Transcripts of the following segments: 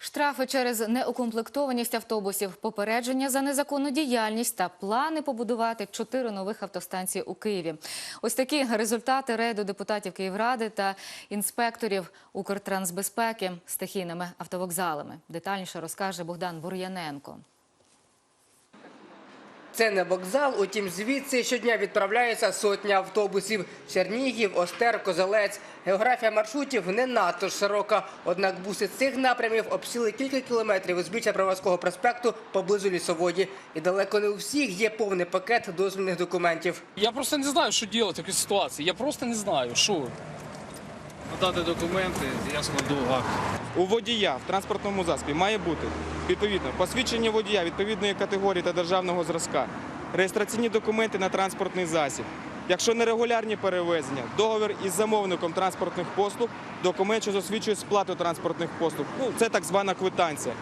Штрафи через неукомплектованість автобусів, попередження за незаконну діяльність та плани побудувати чотири нових автостанції у Києві. Ось такі результати рейду депутатів Київради та інспекторів Укртрансбезпеки стихійними автовокзалами. Детальніше розкаже Богдан Бур'яненко. Це не вокзал, утім звідси щодня відправляється сотня автобусів. Чернігів, Остер, Козелець. Географія маршрутів не надто широка. Однак буси цих напрямів обсіли кілька кілометрів узбіччя Правоського проспекту поблизу лісоводі. І далеко не у всіх є повний пакет дозвільних документів. Я просто не знаю, що робити в такій ситуації. Я просто не знаю, що. Надати документи, я складу акт. У водія в транспортному засобі має бути відповідно посвідчення водія відповідної категорії та державного зразка, реєстраційні документи на транспортний засіб. Якщо нерегулярні перевезення, договір із замовником транспортних послуг, документ, що засвідчує сплату транспортних послуг. Ну, це так звана квитанція.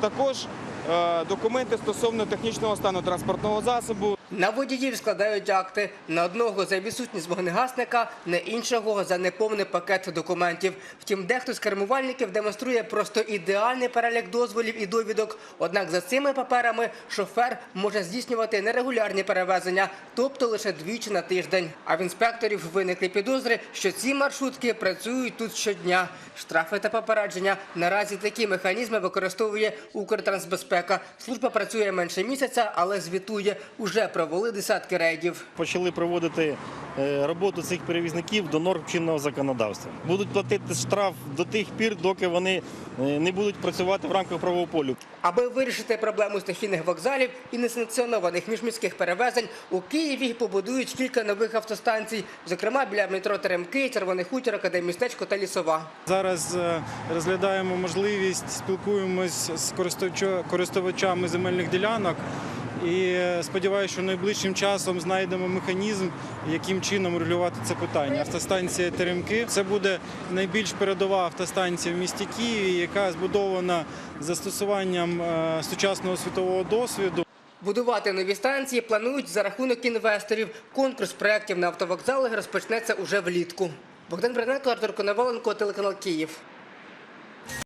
Також е, документи стосовно технічного стану транспортного засобу, На водіїв складають акти. На одного за відсутність вогнегасника, на іншого за неповний пакет документів. Втім, дехто з кермувальників демонструє просто ідеальний перелік дозволів і довідок. Однак за цими паперами шофер може здійснювати нерегулярні перевезення, тобто лише двічі на тиждень. А в інспекторів виникли підозри, що ці маршрутки працюють тут щодня. Штрафи та попередження. Наразі такі механізми використовує Укртрансбезпека. Служба працює менше місяця, але звітує. Уже провели десятки рейдів. почали проводити е, роботу цих перевізників до норм чинного законодавства. Будуть платити штраф до тих пір, доки вони е, не будуть працювати в рамках правового полю. Аби вирішити проблему стихійних вокзалів і несанкціонованих міжміських перевезень, у Києві побудують кілька нових автостанцій, зокрема біля метро Теремки, Червоний хутір, Академістечко та Лісова. Зараз е, розглядаємо можливість, спілкуємось з користувачами земельних ділянок. І е, сподіваюся, що найближчим часом знайдемо механізм, яким чином регулювати це питання. Автостанція Теремки це буде найбільш передова автостанція в місті Києві, яка збудована застосуванням е, сучасного світового досвіду. Будувати нові станції планують за рахунок інвесторів. Конкурс проєктів на автовокзали розпочнеться уже влітку. Богдан Бриненко, Артур Коноваленко, телеканал Київ.